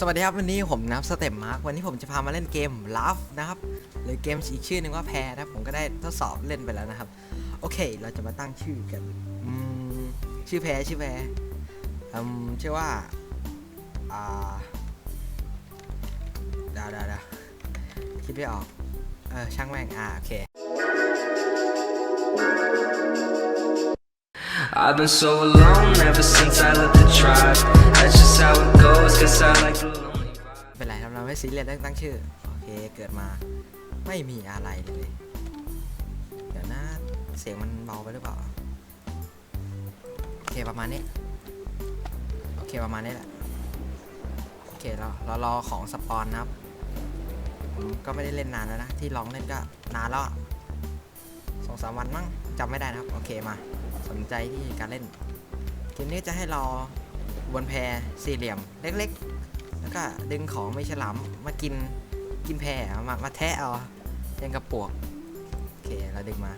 สวัสดีครับวันนี้ผมนับสเต็ปมาร์กวันนี้ผมจะพามาเล่นเกมลัฟนะครับหรือเกมอีกชื่อหนึ่งว่าแพรนะผมก็ได้ทดสอบเล่นไปแล้วนะครับ โอเค เราจะมาตั้งชื่อกันชื่อแพรชื่อแพรอืมชื่อว่าอ่าดาดาดาคิดไม่ออกเออช่างแม่งอ่าโอเค I've been so alone ever since I left the tribe. That's เป็นไรครับเราไม่ซีเรียสเรื่องตั้งชื่อ โอเคเกิดมาไม่มีอะไรเลย เดี๋ยวนะเสียงมันเบาไปหรือเปล่า โอเคประมาณนี้ โอเคประมาณนี้แหละ โอเคเราเรารอของสปอนนะครับ ผมก็ไม่ได้เล่นนานแล้วนะ ที่ลองเล่นก็นานแล้วสองสามวันมั้งจำไม่ได้นะครับ โอเคมา สนใจที่การเล่นเกมนี้จะให้รา บนแพสี่เหลี่ยมเล็กๆ แล้วก็ดึงของไม่ฉลามมากินกินแพรมามาแทะเอายังกระปวกโอเคเราดึงมา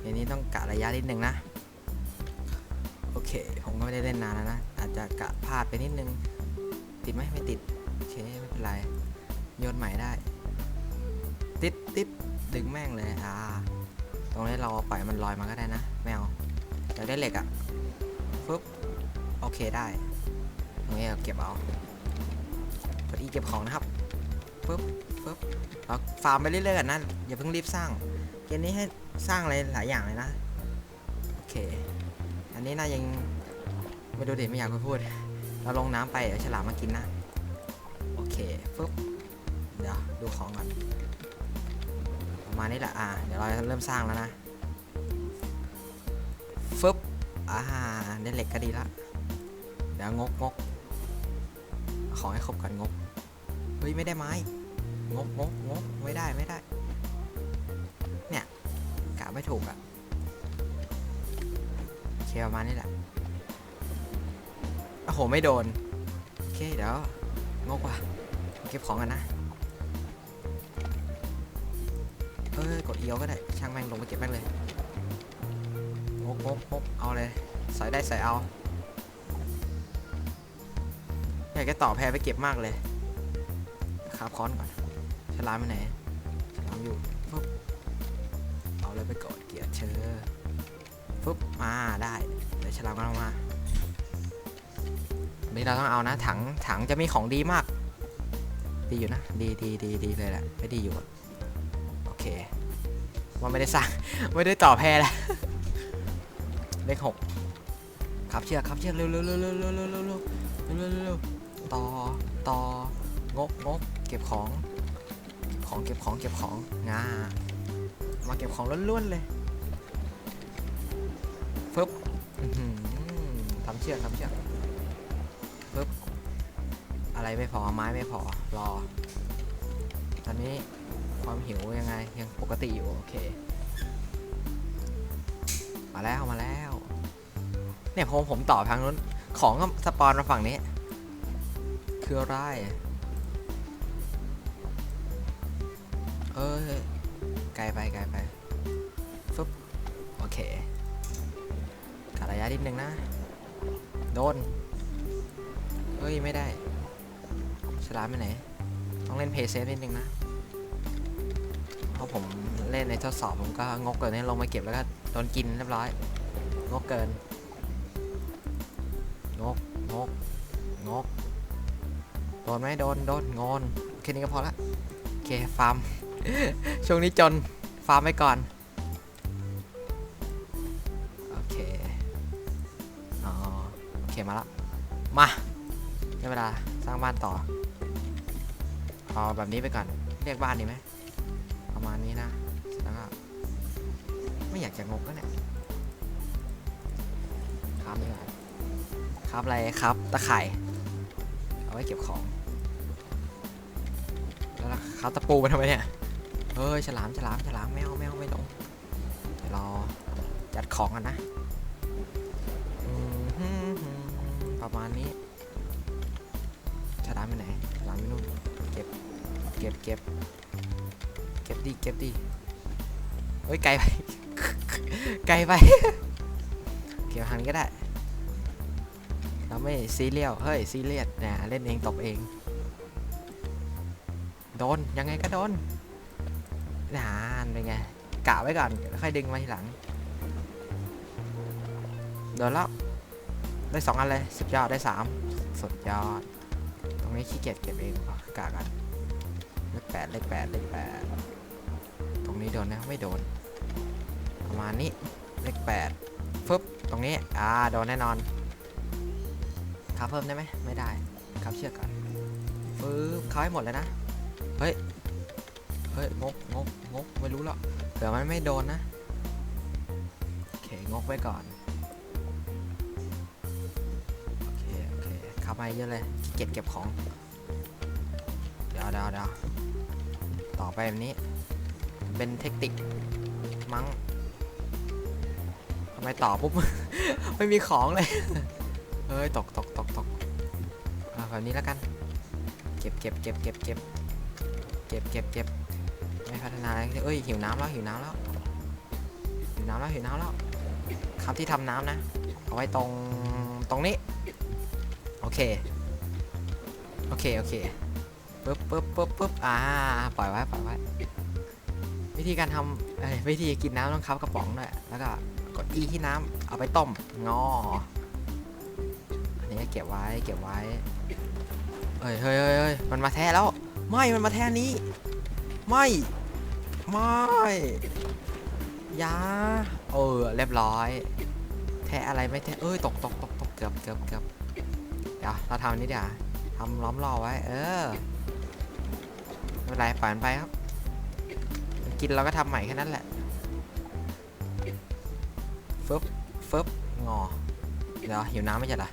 เดี๋ยวนี้ต้องกะระยะนิดนึงนะโอเค ผมก็ไม่ได้เล่นนานแล้วนะ อาจจะกะพลาดไปนิดนึง ติดไหมไม่ติด โอเค ไม่เป็นไร โยนใหม่ได้ ติดติดดึงแม่งเลย อ่า ตรงนี้เราปล่อยมันลอยมาก็ได้นะ ไม่เอาอยากได้เหล็กอะ่ะปึ๊บ โอเคได้ตรงนี้เราเก็บเอากดอีเก็บของนะครับปึ๊บปึ๊บเราฟาร์มไปเรื่อยๆกันนะอย่าเพิ่งรีบสร้างเกมนี้ให้สร้างอะไรหลายอย่างเลยนะโอเค อันนี้น่ายังไม่ดูดิไม่อยากไปพูด เราลงน้ำไปเดี๋ยวฉลามมากินนะโอเคปึ๊บเดี๋ยวดูของก่อนประมาณนี้แหละอ่าเดี๋ยวเราเริ่มสร้างแล้วนะฟึบอ่าได้เหล็กก็ดีละ ดี๋ยวงกงกขอให้ครบก่อนงกเฮ้ยไม่ได้ไม้งกงกงกไม่ได้ไม่ได้ เนี่ยกะไม่ถูกอะโอเคประมาณนี้แหละโอ้โหไม่โดนโอเคเดี๋ยวงกว่ะเก็บของกันนะเอ้ยกดเอียวก็ได้ช่างแม่งลงไปเก็บแม่งเลยงกงกงกเอาเลยใส่ได้ใส่เอาากจะต่อแพรไปเก็บมากเลยคาบค้อนก่อนฉลามไปไหนฉลามอยู่ฟึบเอาเลยไปกดเกียร์เชอร์ฟึบมาได้เดี๋ยวฉลามก็ลงมาวันนี้เราต้องเอานะ ถังถังจะมีของดีมาก ดีอยู่นะ ดีดีดีดีเลยแหละไม่ดีอยู่โอเคว่าไม่ได้สั่งไม่ได้ต่อแพรแล้วเลขหกครับเชือกครับเชือกเร็วเร็วเร็วเร็วเร็วเร็วเร็วเร็ว ต่อต่องกงกเก็บของ ของเก็บของเก็บของงามาเก็บของล้วนๆเลยฟึบทำเชือกทำเชือกฟึบอะไรไม่พอไม้ไม่พอรอ ตอนนี้ความหิวยังไงยังปกติอยู่โอเค มาแล้วมาแล้ว เนี่ยผมผมต่อทางนู้นของก็สปอนมาฝั่งนี้ คืออะไร เอ้ยไกลไปไกลไปฟึบโอเคกัดระยะนิดนึงนะ โดน เฮ้ย ไม่ได้ ฉลามไปไหน ต้องเล่นเพย์เซฟนิดนึงนะ เพราะผมเล่นในทดสอบผมก็งกเกินนี่ลงมาเก็บแล้วก็โดนกินเรียบร้อย งกเกิน งก งก งก โดนไหมโดนโดนงอนแค่นี้ก็พอละโอเคฟาร์ม ช่วงนี้จนฟาร์มไปก่อนโอเคอ๋อโอเคมาละมาได้เวลาสร้างบ้านต่อเอาแบบนี้ไปก่อนเรียกบ้านดีไหมประมาณนี้นะแล้วก็ไม่อยากจะงกก็เนี่ยครับนี่ก่อนครับอะไรครับตะไคร่เอาไว้เก็บของ ครับตะปูมาทำไมเนี่ยเฮ้ยฉลามฉลามฉลามแมวแมวไม่ลงเดี๋ยวรอจัดของกันนะประมาณนี้ฉลามไปไหนฉลามไปนู่นเก็บเก็บเก็บเก็บดีเก็บดีเฮ้ยไกลไปไกลไปเก็บทางนี้ก็ได้เราไม่ซีเรียลเฮ้ยซีเรียสเนะเล่นเองตบเอง โดน ยังไงก็โดนนานเป็นไงกะไว้ก่อนค่อยดึงมาทีหลัง โดนแล้ว ได้สองอันเลยสุดยอดได้สามสุดยอด ตรงนี้ขี้เกียจเก็บเองกะกันเลขแปดเลขแปดเลขแปดตรงนี้โดนนะไม่โดน ประมาณนี้เลขแปดฟึบตรงนี้อ่าโดนแน่นอนคับเพิ่มได้ไหมไม่ได้ครับเชือกก่อนฟึบเขาให้หมดเลยนะ ฮ้ย เฮ้ย งกงกงกไม่รู้หรอกเผื่อมันไม่โดนนะ โอเค งกไว้ก่อน โอเค โอเคข้าไปเยอะเลย เก็บเก็บของ เดี๋ยวเดี๋ยวเดี๋ยวต่อไปแบบนี้ เป็นเทคนิคมั้งทำไมต่อปุ๊บ ไม่มีของเลย เฮ้ย ตกตกตกตกแบบนี้แล้วกัน เก็บเก็บเก็บเก็บเก็บ เก็บเก็บเก็บไม่พัฒนาอะไรเอ้ยหิวน้ำแล้วหิวน้ำแล้วหิวน้ำแล้วหิวน้ำแล้วครับที่ทำน้ำนะ เอาไว้ตรงตรงนี้ โอเค โอเค โอเคปึ๊บปึ๊บปึ๊บปึ๊บอ่า ปล่อยไว้ ปล่อยไว้ วิธีการทำเอ้ยวิธีกินน้ำต้องคับกระป๋องด้วยแล้วก็กดอีที่น้ำเอาไปต้ม งอ อันนี้เก็บไว้ เก็บไว้ เฮ้ยเฮ้ยเฮ้ยมันมาแท้แล้ว ไม่มันมาแท้นี้ ไม่ ไม่ยาเออเรียบร้อย แท้อะไรไม่แท้เอ้ยตกตกตกตกเกือบเกือบเกือบเดี๋ยวเราทำนี้เดี๋ยวทำล้อมรอไว้ เออไม่เป็นไรปล่อยมันไปครับ กินเราก็ทำใหม่แค่นั้นแหละฟึบฟึบงอเดี๋ยวหิวน้ำไม่ใช่หรอ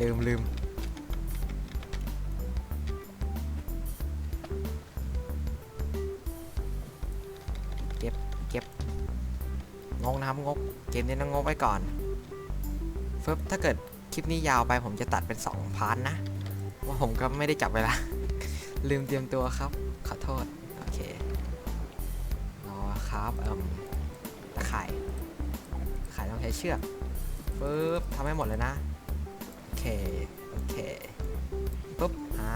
ลืมลืม งงนะครับงกเกมนี้ต้องงกไว้ก่อนฟึบถ้าเกิดคลิปนี้ยาวไปผมจะตัดเป็น 2 พาร์ทนะ ว่าผมก็ไม่ได้จับเวลา ลืมเตรียมตัวครับ ขอโทษ โอเครอครับเอ่มตะข่ายข่ายต้องใช้เชือกปึ๊บทำให้หมดเลยนะ โอเค โอเคปึ๊บอ่า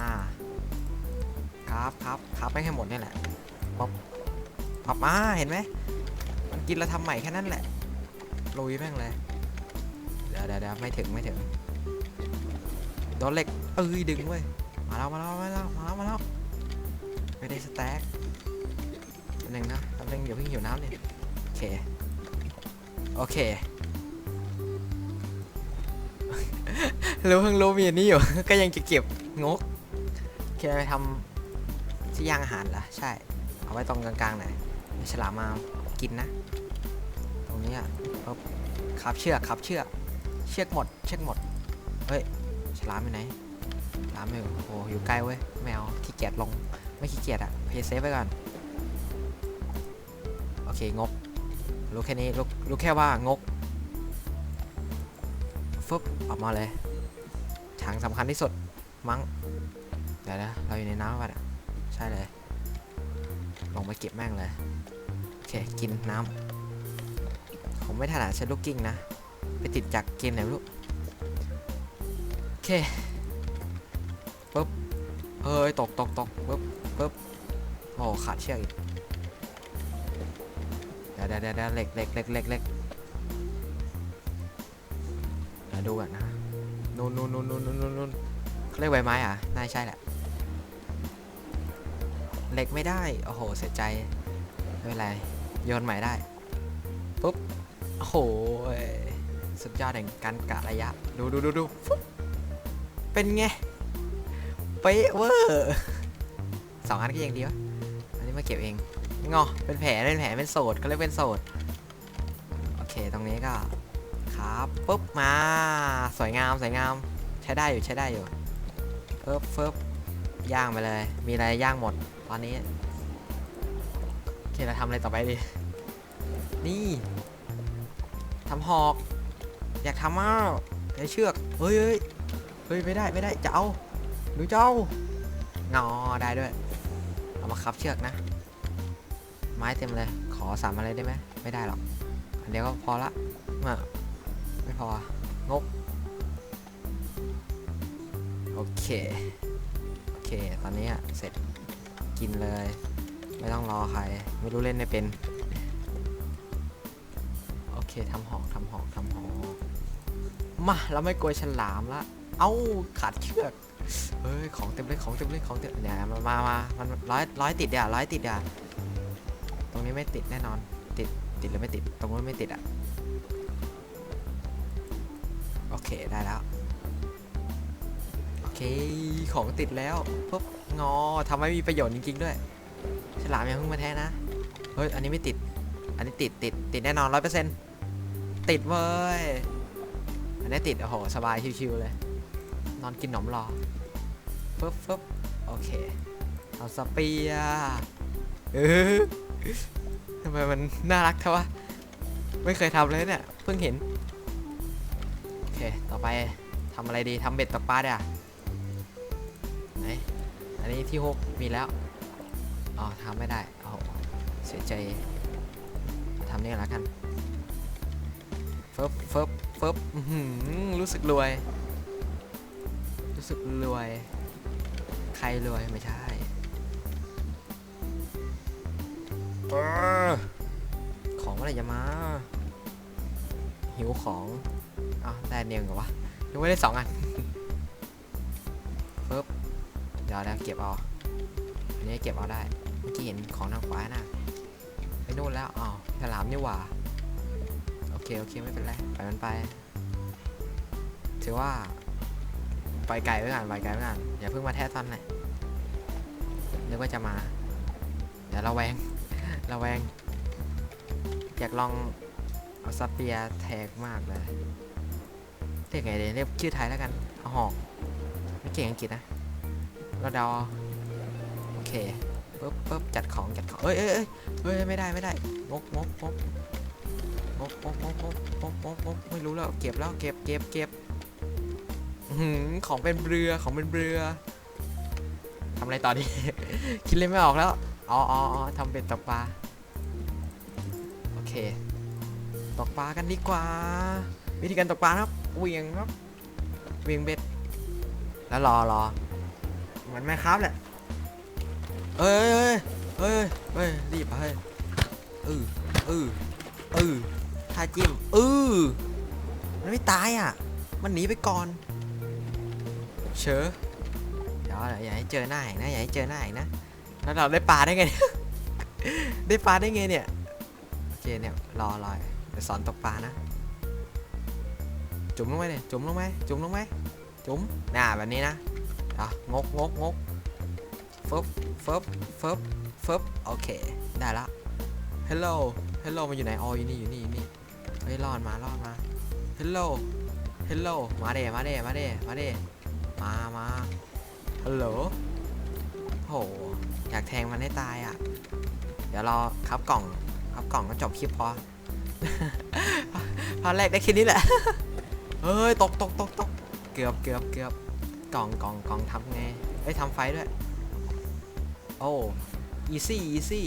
ครับครับครับไม่ให้หมดนี่แหละป๊บป๊บมาเห็นไหม กินแล้วทำใหม่แค่นั้นแหละลุยแม่งเลยเดี๋ยวเดี๋ยวเดี๋ยวไม่ถึงไม่ถึงโดนเหล็กเอ้ยดึงเว้ยมาแล้วมาแล้วมาแล้วมาแล้วมาแล้วไม่ได้สแต็กแป๊บนึงนะแป๊บนึงเดี๋ยวเพิ่งหิวน้ำเนี่ยโอเคโอเครู้เพิ่งรู้มีอันนี้อยู่ ก็ยังจะเก็บงกโอเคไปทำที่ย่างอาหารเหรอใช่ เอาไว้ตรงกลางๆหน่อยฉลามมา กินนะ ตรงนี้อะปุ๊บขับเชือกขับเชือก เชือกหมด เชือกหมด เฮ้ย ฉลามอยู่ไหน ฉลามอยู่ โอ้โหอยู่ใกล้เว้ยไม่เอาขี้เกียจลง ไม่ขี้เกียจอะเพย์เซฟไว้ก่อน โอเค งก รู้แค่นี้ รู้รู้แค่ว่างก ฟึบออกมาเลยถังสำคัญที่สุด มั้งเดี๋ยวนะ เราอยู่ในน้ำป่ะเนี่ยใช่เลย ลงไปเก็บแม่งเลย เค กินน้ำ ผมไม่ถนัดใช้ลูกกิ้งนะ ไปติดจากเกมไหนไม่รู้โอเคปึ๊บเฮ้ย ตกตกตกปึ๊บปึ๊บโอ้ขาดเชือกอีกเดี๋ยวเดี๋ยวเดี๋ยวเหล็กเหล็กเหล็กเหล็กเหล็กเดี๋ยวดูก่อนนะนู่นนู่นนู่นนู่นนู่นนู่นนู่นเขาเรียกใบไม้อะน่าใช่แหละเหล็กไม่ได้ โอ้โห เสียใจ ไม่เป็นไร โยนใหม่ได้ปุ๊บโอ้โหสุดยอดแห่งการกะระยะ ดูดูดูดูเป็นไงเป๊ะเวอร์สองอันก็ยังดีวะอันนี้มาเก็บเองงอเป็นแผลเป็นแผลเป็นโสดก็เรียกเป็นโสดโอเคตรงนี้ก็ครับปุ๊บมาสวยงามสวยงามใช้ได้อยู่ใช้ได้อยู่เฟิบเฟิบย่างไปเลย มีอะไรย่างหมด ตอนนี้ คเราทำอะไรต่อไปดีนี่ทำหอก อยากทำมากใช้เชือกเฮ้ยเฮ้ยเฮ้ยไม่ได้ไม่ได้จะเอาหนูเจ้างอได้ด้วย เอามาคับเชือกนะ ไม้เต็มเลย ขอสามอะไรได้ไหมไม่ได้หรอกอันเดียวก็พอละมาไม่พองกโอเค โอเค ตอนนี้เสร็จกินเลย ไม่ต้องรอใคร ไม่รู้เล่นไม่เป็น โอเคทำหอกทำหอกทำหอก มาเราไม่กลัวฉลามละ เอ้าขาดเชือกเฮ้ยของเต็มเลยของเต็มเลยของเต็มเนี่ยมามามามันร้อยร้อยติดเดียวร้อยติดเดียวตรงนี้ไม่ติดแน่นอน ติดติดหรือไม่ติด ตรงนู้นไม่ติดอะ โอเคได้แล้ว โอเคของติดแล้วปุ๊บงอทำให้มีประโยชน์จริงๆด้วย ฉลามอย่าเพิ่งมาแท้นะ เฮ้ย อันนี้ไม่ติด อันนี้ติดติดติดแน่นอนร้อยเปอร์เซ็นต์ติดเว้ย อันนี้ติด โอ้โห สบายชิวๆเลย นอนกินหนมรอฟึบฟึบโอเค เอาสเปียร์เออทำไมมันน่ารักเท่าวะ ไม่เคยทำเลยเนี่ย เพิ่งเห็น โอเค ต่อไปทำอะไรดีทำเบ็ดตกปลาเดี๋ยวไหน อันนี้ที่หกมีแล้ว อ๋อทำไม่ได้โอ้โหเสียใจทำนี่แล้วกันเฟิบเฟิบเฟิบหือรู้สึกรวย รู้สึกรวย ใครรวยไม่ใช่ของเมื่อไรจะมา หิวของอ้าวได้เนียงเหรอวะยังไม่ได้สองอันเฟิบเดี๋ยวเดี๋ยวเก็บเอาอันนี้เก็บเอาได้ เมื่อกี้เห็นของทางขวาน่ะไปนู่นแล้วอ๋อฉลามนี่หว่าโอเคโอเคไม่เป็นไรปล่อยมันไป ถือว่าปล่อยไก่ไว้ก่อนปล่อยไก่ไว้ก่อนอย่าเพิ่งมาแท้ตอนไหนนึกว่าจะมาเดี๋ยวเราแวงราแวงอยากลองเอาสเปียแทกมากเลยเรียกไงเดี๋ยวเรียกชื่อไทยแล้วกันเอาหอกไม่เก่งอังกฤษนะเราเดอาโอเค ปึ๊บปึ๊บจัดของจัดของเอ้ยเอ้ยเอ้ยเอ้ยไม่ได้ไม่ได้งกงกงกงกงกงกงกงกงกงกไม่รู้แล้วเก็บแล้วเก็บเก็บเก็บหือของเป็นเรือของเป็นเรือทำอะไรต่อดี คิดเลยไม่ออกแล้วอ๋ออ๋อทำเป็ดตกปลาโอเคตกปลากันดีกว่า วิธีการตกปลาครับเวียงครับเวียงเบ็ดแล้วรอรอเหมือนแม่ครับแหละ เอ้ยเอ้ยเอ้ยรีบไปเออเออเออท่าจิ้มเออมันไม่ตายอะ มันหนีไปก่อน เชอเดี๋ยวอย่าให้เจอหน้าอีกนะอย่าให้เจอหน้าอีกนะแล้วเราได้ปลาได้ไง ได้ปลาได้ไงเนี่ย โอเคเนี่ยรอรอเดี๋ยวสอนตกปลานะ จุ่มลงไปเลยจุ่มลงไหมจุ่มลงไหมจุ่มน่าแบบนี้นะอะงกงกงก ฟึบฟึบฟึบฟึบโอเค ได้ละ hello hello มันอยู่ไหนอ๋ออยู่นี่อยู่นี่อยู่นี่เฮ้ยรอดมารอดมา hello hello มาเดมาเดมาเดมาเดมามาฮัลโหลโหอยากแทงมันให้ตายอะ เดี๋ยวรอครับกล่องครับกล่องก็จบคลิปพอพาแรกได้แค่นี้แหละ เฮ้ยตกตกตกตกเกือบเกือบเกือบกล่องกล่องกล่องทำไงเอ้ยทำไฟด้วย โอ้อีซี่อีซี่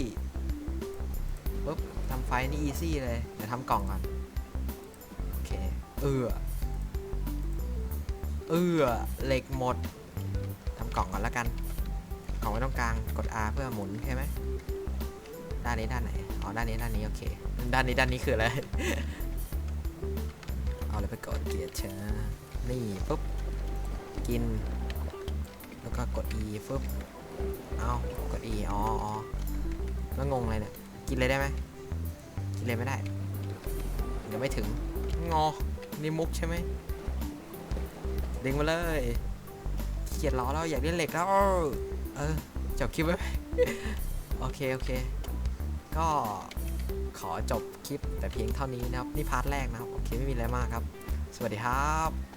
ปุ๊บทำไฟนี่อีซี่เลย เดี๋ยวทำกล่องก่อน โอเค เออเออเหล็กหมดทำกล่องก่อนแล้วกันกล่องไว้ตรงกลางกด R เพื่อหมุนใช่ไหมด้านนี้ด้านไหนอ๋อด้านนี้ด้านนี้โอเค ด้านนี้ด้านนี้คืออะไร เอาเลยไปกดเกียร์ช้านี่ปุ๊บกิน แล้วก็กด E ฟึบเอา E อ๋ออ๋อแล้วงงอะไรเนี่ย กินเลยได้ไหมกินเลยไม่ได้ เดี๋ยวไม่ถึง งอ นี่มุกใช่ไหมดึงมาเลยเกียจรอแล้วอยากเล่นเหล็กแล้ว เออจบคลิปไว้ไหมโอเค โอเค ก็ขอจบคลิปแต่เพียงเท่านี้นะครับ นี่พาร์ทแรกนะครับ โอเค ไม่มีอะไรมากครับ สวัสดีครับ